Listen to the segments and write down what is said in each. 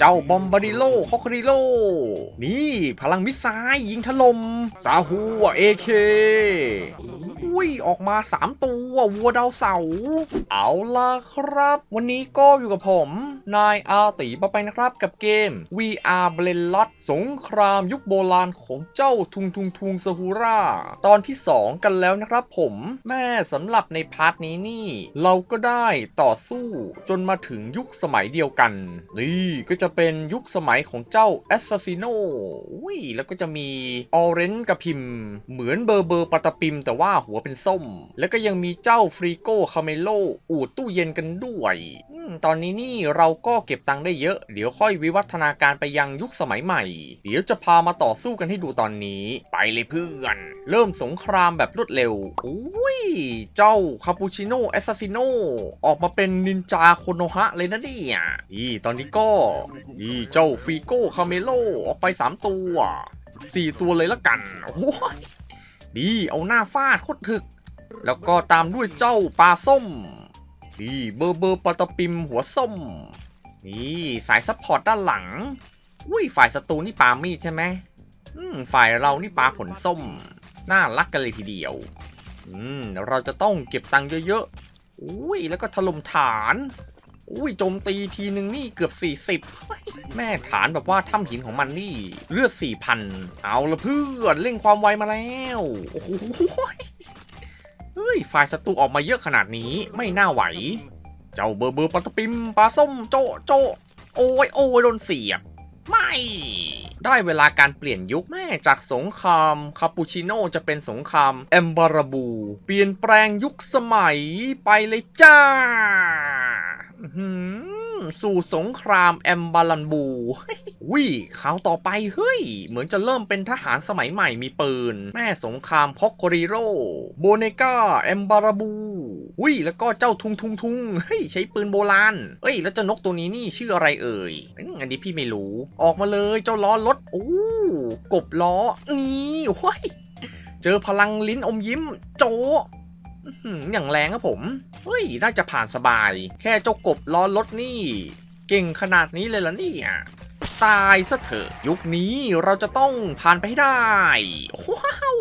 เจ้าบอมบาริโลฮอกคริโล นี่ พลังมิสไซล์ยิงถล่มซาฮูเอเค อุ้ยออกมา 3 ตัววัวดาวเสาร์เอาล่ะครับ วันนี้ก็อยู่กับผม นายอาตีปะไปนะครับกับเกม VR b l e n l o t สงครามยุคโบราณของเจ้าทุงทุงทุงซาฮูราตอนที่ 2 กันแล้วนะครับผม แม่สำหรับในพาร์ทนี้นี่ เราก็ได้ต่อสู้จนมาถึงยุคสมัยเดียวกัน นี่ก็จะเป็นยุคสมัยของเจ้าแอสซ s ซิโนอุ้ยแล้วก็จะมีออเรนกับพิมพ์เหมือนเบอร์เบอร์ปาตาปิม แต่ว่าหัววเป็นส้ม แล้วก็ยังมีเจ้าฟรีโกคาเมโลอูดตู้เย็นกันด้วยอตอนนี้นี่เราก็เก็บตังค์ได้เยอะ เดี๋ยวค่อยวิวัฒนาการไปยังยุคสมัยใหม่ เดี๋ยวจะพามาต่อสู้กันให้ดูตอนนี้ ไปเลยเพื่อน เริ่มสงครามแบบรวดเร็วอุ้ย เจ้าคาปูชิโน่แอสซ s ซิโนออกมาเป็นนินจาโคโนฮะเลยนะเนี่ยนี่ตอนนี้ก็นี่เจ้าฟีโก้คาเมโลออกไป 3 ตัว 4 ตัวเลยละกันโอ้ย ดีเอาหน้าฟาดโคตรถึก แล้วก็ตามด้วยเจ้าปลาส้มนี่เบอร์เบอร์ปาตะปิมหัวส้ม นี่สายซัพพอร์ตด้านหลังอุ้ยฝ่ายศัตรูนี่ปามีดใช่ไหมอืมฝ่ายเรานี่ปลาผลส้ม น่ารักกันเลยทีเดียว อืมเราจะต้องเก็บตังค์เยอะๆอุ้ยแล้วก็ถล่มฐาน อุ้ยโจมตีทีหนึ่งนี่เกือบ 40 แม่ฐานแบบว่าถ้ำหินของมันนี่ เลือด 4,000 เอาละเพื่อนเร่งความไวมาแล้ว โอ้โหเฮ้ยฝ่ายศัตรูออกมาเยอะขนาดนี้ไม่น่าไหว เจ้าเบอร์เบอร์ปลาตะปิมปลาส้มโจโจโอ้ยโอ้ยโดนเสียบไม่ ได้เวลาการเปลี่ยนยุคแม่จากสงครามคาปูชิโน่จะเป็นสงครามแอมบาราบู เปลี่ยนแปลงยุคสมัยไปเลยจ้า สู่สงครามแอมบาลันบูเฮ้ยวิข่าวต่อไป เฮ้ย เหมือนจะเริ่มเป็นทหารสมัยใหม่มีปืน แม่สงครามพอกโกริโรโบเนกาแอมบาราบูวิ่งแล้วก็เจ้าทุงทุงทุงเฮ้ย ใช้ปืนโบราณเฮ้ย แล้วเจ้านกตัวนี้นี่ชื่ออะไรเอ่ย อันนี้พี่ไม่รู้ ออกมาเลยเจ้าล้อรถโอ้กบล้อ นี่โอ้ย เจอพลังลิ้นอมยิ้ม โจ อย่างแรงครับผม เฮ้ย น่าจะผ่านสบาย แค่เจ้ากบล้อรถนี่ เก่งขนาดนี้เลยเหรอเนี่ยตายซะเถอะยุคนี้เราจะต้องผ่านไปให้ได้ ว้าว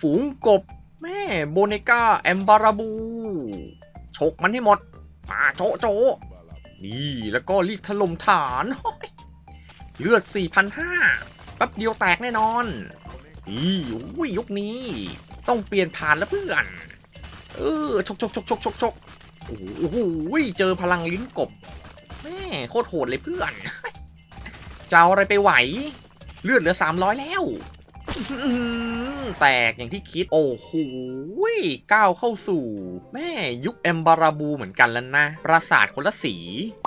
ฝูงกบ แม่โบเนกาแอมบาราบูฉกมันให้หมดมาโจะโจะนี่แล้วก็รีบถล่มฐานเลือด 4,500แป๊บเดียวแตกแน่นอนนี่ยุคนี้ต้องเปลี่ยนผ่านแล้วเพื่อน เออชกชกชกชกชกชกโอ้โหเจอพลังลิ้นกบแม่โคตรโหดเลยเพื่อนจะเอาอะไรไปไหว เลือดเหลือ 300 แล้วแตกอย่างที่คิด โอ้โหก้าวเข้าสู่ แม่ยุคแอมบาราบูเหมือนกันแล้วนะ ปราสาทคนละสี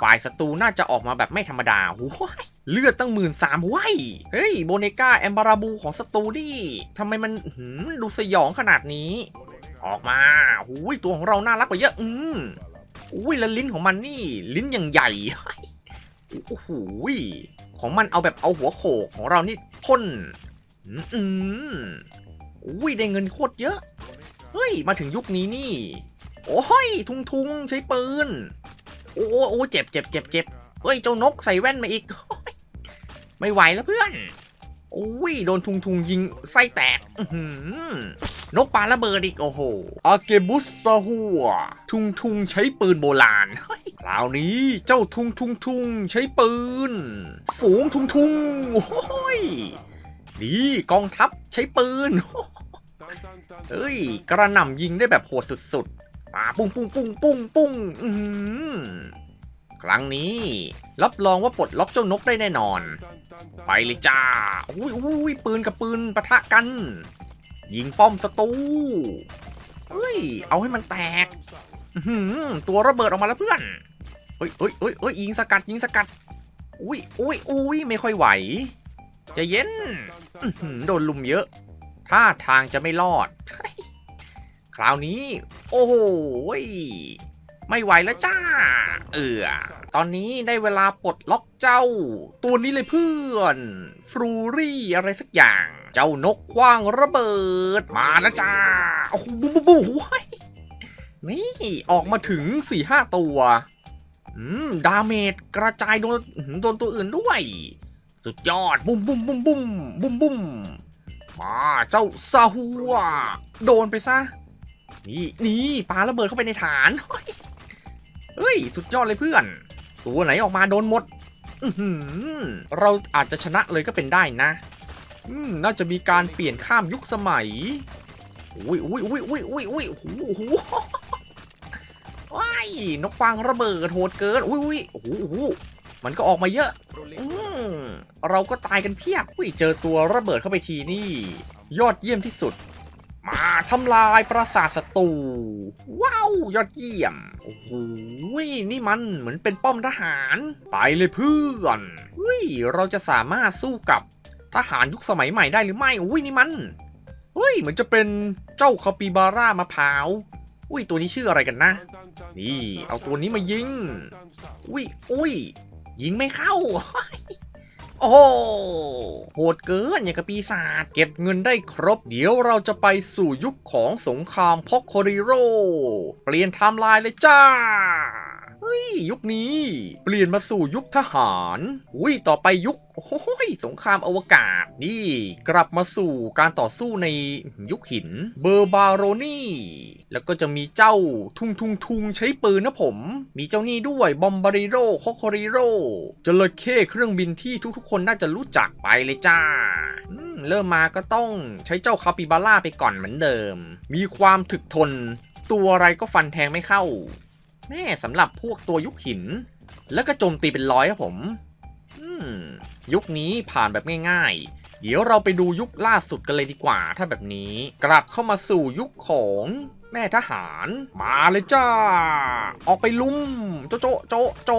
ฝ่ายศัตรูน่าจะออกมาแบบไม่ธรรมดาว้ยเลือดตั้งหมื่นสามว้ยเฮ้ย โบเนก้าแอมบาราบูของศัตรูนี่ทำไมมันดูสยองขนาดนี้ ออกมาหูยตัวของเราน่ารักกว่าเยอะ อืมอุ้ยแล้วลิ้นของมันนี่ลิ้นอย่างใหญ่โอ้โหของมันเอาแบบเอาหัวโขกของเรานี่พ่นอืมอืมอุ้ยได้เงินโคตรเยอะ เฮ้ย มาถึงยุคนี้นี่ โอ้ย ทุงทุงใช้ปืน โอ้โอ้เจ็บเจ็บเจ็บเจ็บเฮ้ย เจ้านกใส่แว่นมาอีก ไม่ไหวแล้วเพื่อน โอ้ยโดนทุงทุงยิงไส้แตกนกปลาระเบิดอีก โอ้โหอาเกบุสซาหัว ทุงทุงใช้ปืนโบราณเฮ้ยคราวนี้เจ้าทุงทุงทุงใช้ปืน ฝูงทุงทุงโอ้ยนี่กองทัพใช้ปืนเฮ้ย กระหน่ำยิงได้แบบโหดสุดๆปาปุ้งปุ้งปุ้งปุ้งปุ้งอื ครั้งนี้ รับรองว่าปลดล็อกเจ้านกได้แน่นอน ไปเลยจ้าอุ้ยอุ้ยปืนกับปืนปะทะกัน ยิงป้อมศัตรูเฮ้ย เอาให้มันแตกหือตัวระเบิดออกมาแล้วเพื่อนเฮ้ยเฮ้ยเฮ้ยเฮ้ยยิงสกัดยิงสกัด อุ้ยอุ้ยอุ้ยไม่ค่อยไหวใจะเย็นโดนลุมเยอะท่าทางจะไม่รอด คราวนี้ โอ้โหย ไม่ไหวแล้วจ้า เออ ตอนนี้ได้เวลาปลดล็อกเจ้า ตัวนี้เลยเพื่อนฟรูรี่อะไรสักอย่าง เจ้านกคว้างระเบิด มาแล้วจ้า โอ้โหบุ้มบุ้มบุ้มโอ้ยนี่ออกมาถึง4ี่ห้าตัวอืมดาเมจกระจายโดนโดนตัวอื่นด้วย สุดยอดบุ้มบุ้มบุ้มบุ้มบุ้มบุ้มมาเจ้าซาฮัวโดนไปซะ นี่นี่ปาระเบิดเข้าไปในฐาน เฮ้ย สุดยอดเลยเพื่อน ตัวไหนออกมาโดนหมดอืเราอาจจะชนะเลยก็เป็นได้นะอืน่าจะมีการเปลี่ยนข้ามยุคสมัยอุ้ยอุ้ยอุ้ยอุ้ยอุ้ยอุ้ยโอ้โหโอ้โหว้ายนกฟางระเบิดโหดเกินอุ้ยอุ้ยโอ้โหโอ้มันก็ออกมาเยอะอืเราก็ตายกันเพียบอุ้ยเจอตัวระเบิดเข้าไปทีนี่ ยอดเยี่ยมที่สุด ทำลายปราสาทศัตรูว้าว ยอดเยี่ยม โอ้โหนี่มันเหมือนเป็นป้อมทหาร ไปเลยเพื่อนเฮ้ยเราจะสามารถสู้กับทหารยุคสมัยใหม่ได้หรือไม่อุ้ยนี่มันเฮ้ยเหมือนจะเป็นเจ้าคาปิบาร่ามะพร้าวอุ้ยตัวนี้ชื่ออะไรกันนะ นี่ เอาตัวนี้มายิง อุ้ยอุ้ยยิงไม่เข้า โอ้โหโหดเกินอย่างกับปีศาจเก็บเงินได้ครบ เดี๋ยวเราจะไปสู่ยุคของสงครามพ็อกโคริโร เปลี่ยนไทม์ไลน์เลยจ้า ฮ้ย ยุคนี้ เปลี่ยนมาสู่ยุคทหาร อุ้ย ต่อไปยุคโอ้ยสงครามอวกาศ นี่กลับมาสู่การต่อสู้ในยุคหิน เบอร์บาโรนี่ แล้วก็จะมีเจ้าทุงทุงทุงใช้ปืนนะผม มีเจ้านี่ด้วยบอมบาริโรโคโคริโรจระเข้เครื่องบินที่ทุกๆ คนน่าจะรู้จักไปเลยจ้า เริ่มมาก็ต้องใช้เจ้าคาปิบาร่าไปก่อนเหมือนเดิม มีความถึกทน ตัวอะไรก็ฟันแทงไม่เข้า แม่สำหรับพวกตัวยุคหิน แล้วก็โจมตีเป็นร้อยครับผมยุคนี้ผ่านแบบง่ายๆ เดี๋ยวเราไปดูยุคล่าสุดกันเลยดีกว่า ถ้าแบบนี้กลับเข้ามาสู่ยุคของแม่ทหาร มาเลยจ้า ออกไปลุมโจโจโจโจ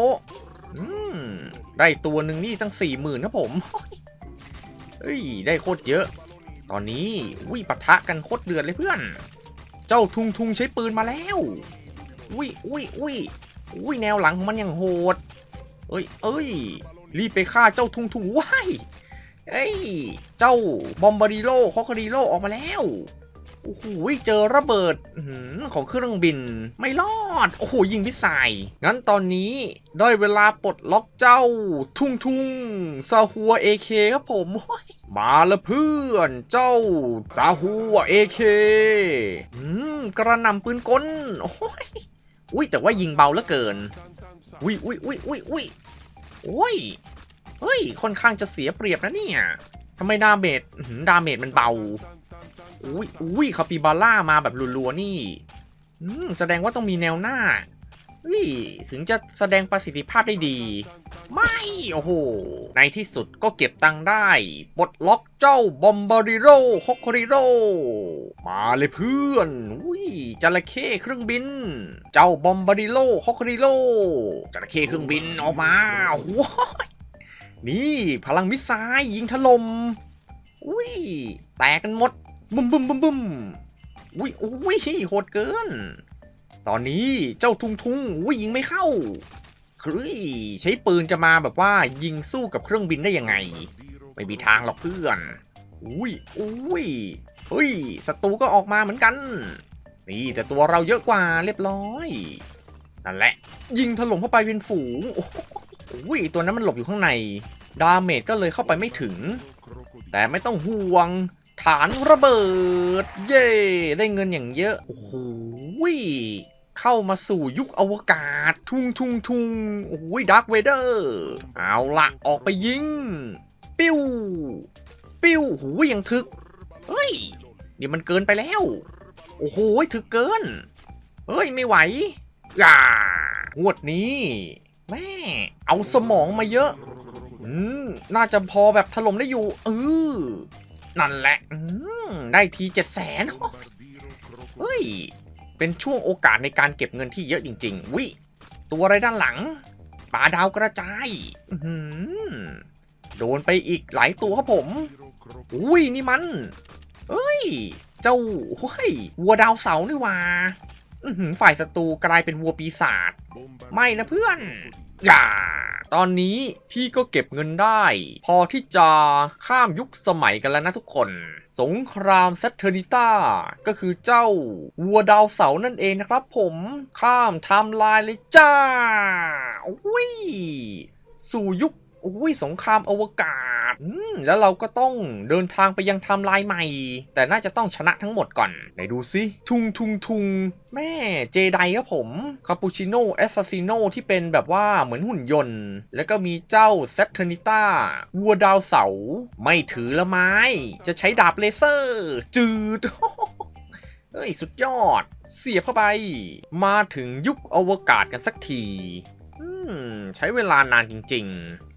ได้ตัวหนึ่งนี่ตั้งสี่หมื่นนะผมเฮ้ย ได้โคตรเยอะ ตอนนี้วิปะทะกันโคตรเดือดเลยเพื่อน เจ้าทุงทุงใช้ปืนมาแล้ว อุ้ยอุ้ยอุ้ยอุ้ยแนวหลังของมันยังโหด เอ้ย เอ้ย รีบไปฆ่าเจ้าทุงทุงว้ายเอ้ย เจ้าบอมบาริโลคอคาริโลออกมาแล้ว โอ้โห เจอระเบิดของเครื่องบิน ไม่รอด โอ้โห ยิงพิสายงั้นตอนนี้ได้เวลาปลดล็อกเจ้า ทุงทุงซาฮัวเอเคครับผม มาละเพื่อน เจ้าซาฮัวเอเคกระหน่ำปืนกล โอ้ย อุ้ยแต่ว่ายิงเบาเหลือเกิน อุ้ยอุ้ยอุ้ยอุ้ยอุ้ยอุ้ยเฮ้ยค่อนข้างจะเสียเปรียบนะเนี่ยทำไมดาเมจดาเมจมันเบา อุ้ยอุ้ยคาปิบาร่ามาแบบรัวๆนี่แสดงว่าต้องมีแนวหน้าเฮ้ยถึงจะแสดงประสิทธิภาพได้ดี ไม่ โอ้โห ในที่สุดก็เก็บตังค์ได้ ปลดล็อกเจ้าบอมบาริโรฮอกคริโร มาเลยเพื่อนอุ้ยจระเข้เครื่องบิน เจ้าบอมบาริโลฮอกคริโรจระเข้เครื่องบินออกมาโอ้โหนี่พลังมิสไซล์ยิงถล่มอุ้ย แตกกันหมดบึ้มบึมบึมบึมอุ้ยอุ้ยโหดเกิน ตอนนี้เจ้าทุงทุงอุ้ยยิงไม่เข้า เฮ้ยใช้ปืนจะมาแบบว่ายิงสู้กับเครื่องบินได้ยังไง ไม่มีทางหรอกเพื่อน อุ้ยอุ้ยเฮ้ยศัตรูก็ออกมาเหมือนกัน นี่แต่ตัวเราเยอะกว่าเรียบร้อย นั่นแหละ ยิงถล่มเข้าไปเป็นฝูงโอ้โหอุ้ยตัวนั้นมันหลบอยู่ข้างใน ดาเมจก็เลยเข้าไปไม่ถึง แต่ไม่ต้องห่วง ฐานระเบิด เย่ได้เงินอย่างเยอะ โอ้โห เข้ามาสู่ยุคอวกาศ ทุงทุงทุงโอ้ยดักเวเดอร์เอาละออกไปยิง ปิ้ว ปิ้วหูยยังถึก เฮ้ยนี่มันเกินไปแล้ว โอ้โหถึกเกิน เฮ้ยไม่ไหวอ่างวดนี้ แม่ เอาสมองมาเยอะ อืม น่าจะพอแบบถล่มได้อยู่เออนั่นแหละ อืม ได้ทีเจ็ดแสนเฮ้ย เป็นช่วงโอกาสในการเก็บเงินที่เยอะจริง ๆ วิตัวอะไรด้านหลังปลาดาวกระจายโดนไปอีกหลายตัวครับผม อุ้ยนี่มัน เอ้ย เจ้าเฮ้ยวัวดาวเสาร์นี่ว่า ฝ่ายศัตรูกลายเป็นวัวปีศาจไม่นะเพื่อนอย่าตอนนี้พี่ก็เก็บเงินได้ พอที่จะข้ามยุคสมัยกันแล้วนะทุกคน สงครามเซตเทอร์นิต้าก็คือเจ้าวัวดาวเสานั่นเองนะครับผมข้ามไทม์ไลน์เลยจ้าอุ้ยสู่ยุคอุ้ยสงครามอวกาศ อืมแล้วเราก็ต้องเดินทางไปยังไทม์ไลน์ใหม่ แต่น่าจะต้องชนะทั้งหมดก่อนไหนดูสิทุงทุงทุงแม่เจไดครับผมคาปูชิโน่แอสซาซิโนที่เป็นแบบว่าเหมือนหุ่นยนต์ แล้วก็มีเจ้าเซตเทอร์นิต้าวัวดาวเสา ไม่ถือละไม้ จะใช้ดาบเลเซอร์ จืดเฮ้ย สุดยอด เสียบเข้าไป มาถึงยุคอวกาศกันสักที ใช้เวลานานจริง ๆ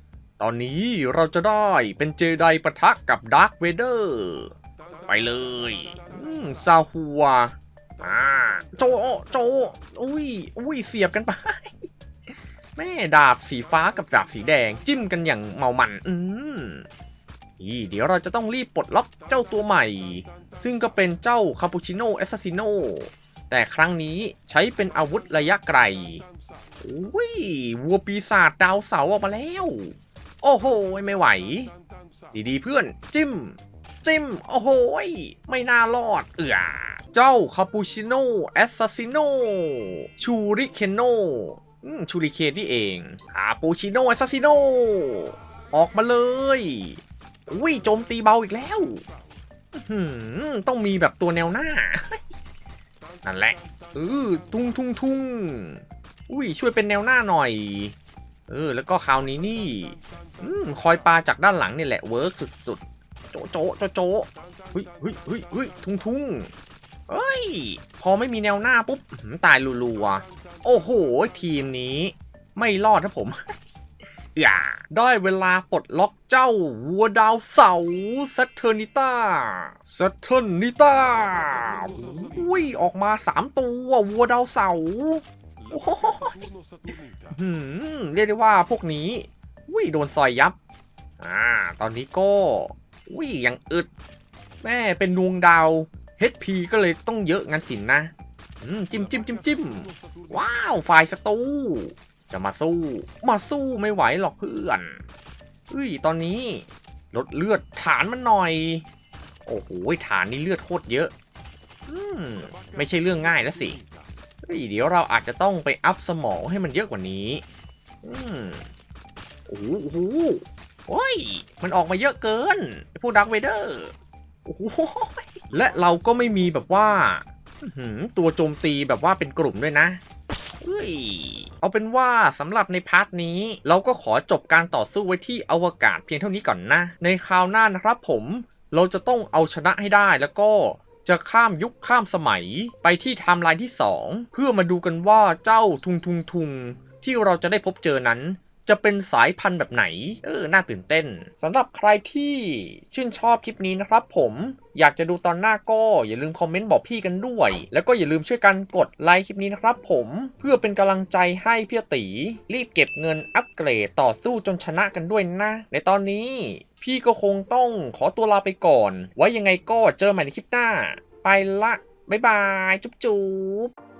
ตอนนี้เราจะได้เป็นเจไดปะทะกับดาร์คเวเดอร์ ไปเลยอืมซาฮัวอ่าโจโจอุ้ยอุ้ยเสียบกันไป แม่ดาบสีฟ้ากับดาบสีแดงจิ้มกันอย่างเมามัน อืมอีเดี๋ยวเราจะต้องรีบปลดล็อกเจ้าตัวใหม่ ซึ่งก็เป็นเจ้าคาปูชิโน่แอสซ s ซิโนแต่ครั้งนี้ใช้เป็นอาวุธระยะไกล อุ้ย วัวปีศาจดาวเสาออกมาแล้ว โอ้โหไม่ไหว ดีๆเพื่อนจิ้ม จิ้ม โอ้โหไม่น่ารอด เอือเจ้าคาปูชิโน่แอสซ s ซิโน่ชูริเคนโน่ชูริเคนนี่เองคาปูชิโน่แอสซ s ซิโน่ออกมาเลยอุ้ยโจมตีเบาอีกแล้วต้องมีแบบตัวแนวหน้า นั่นแหละเออทุ่งทุ่งทุ่งอุ้ยช่วยเป็นแนวหน้าหน่อย เออ แล้วก็คราวนี้นี่อคอยปลาจากด้านหลังนี่แหละเวิร์กสุดๆ โจะโจะโจโจะเฮ้ยเฮ้ยเฮ้ยเฮ้ยทุ่งทุ่งเฮ้ย พอไม่มีแนวหน้าปุ๊บตายรัวๆ โอ้โห ทีมนี้ ไม่รอดนะผมอย่าได้เวลาปลดล็อกเจ้าวัวดาวเสาซัตเทอร์นิต้าซัตเทอร์นิต้าอุ้ยออกมาสามตัววัวดาวเสา โอ้โหหืมเรียกได้ว่าพวกนี้อุ้ยโดนซอยยับ อ่า ตอนนี้ก็อุ้ยยังอึด แม่เป็นดวงดาว HP ก็เลยต้องเยอะงั้นสินนะจิ้มจิ้มจิ้มจิ้มว้าวฝ่ายศัตรูจะมาสู้ มาสู้ไม่ไหวหรอกเพื่อนเฮ้ยตอนนี้ลดเลือดฐานมันหน่อย โอ้โหฐานนี่เลือดโคตรเยอะ อืมไม่ใช่เรื่องง่ายแล้วสิ เฮ้ยเดี๋ยวเราอาจจะต้องไปอัพสมองให้มันเยอะกว่านี้ อืมโอ้โหโอ้ย มันออกมาเยอะเกินไอ้พวกดักเวเดอร์โอ้โหและเราก็ไม่มีแบบว่าตัวโจมตีแบบว่าเป็นกลุ่มด้วยนะเฮ้ย เอาเป็นว่าสำหรับในพาร์ทนี้ เราก็ขอจบการต่อสู้ไว้ที่อวกาศเพียงเท่านี้ก่อนนะ ในคราวหน้านะครับผมเราจะต้องเอาชนะให้ได้แล้วก็ จะข้ามยุคข้ามสมัยไปที่ไทม์ไลน์ที่ 2 เพื่อมาดูกันว่าเจ้าทุงทุงทุงที่เราจะได้พบเจอนั้น จะเป็นสายพันธุ์แบบไหน เออ น่าตื่นเต้นสำหรับใครที่ชื่นชอบคลิปนี้นะครับผมอยากจะดูตอนหน้าก็อย่าลืมคอมเมนต์บอกพี่กันด้วย แล้วก็อย่าลืมช่วยกันกดไลค์คลิปนี้นะครับผมเพื่อเป็นกำลังใจให้พี่ตี รีบเก็บเงินอัปเกรดต่อสู้จนชนะกันด้วยนะ ในตอนนี้ พี่ก็คงต้องขอตัวลาไปก่อน ไว้ยังไงก็เจอใหม่ในคลิปหน้า ไปละ บ๊ายบาย จุ๊บจุ๊บ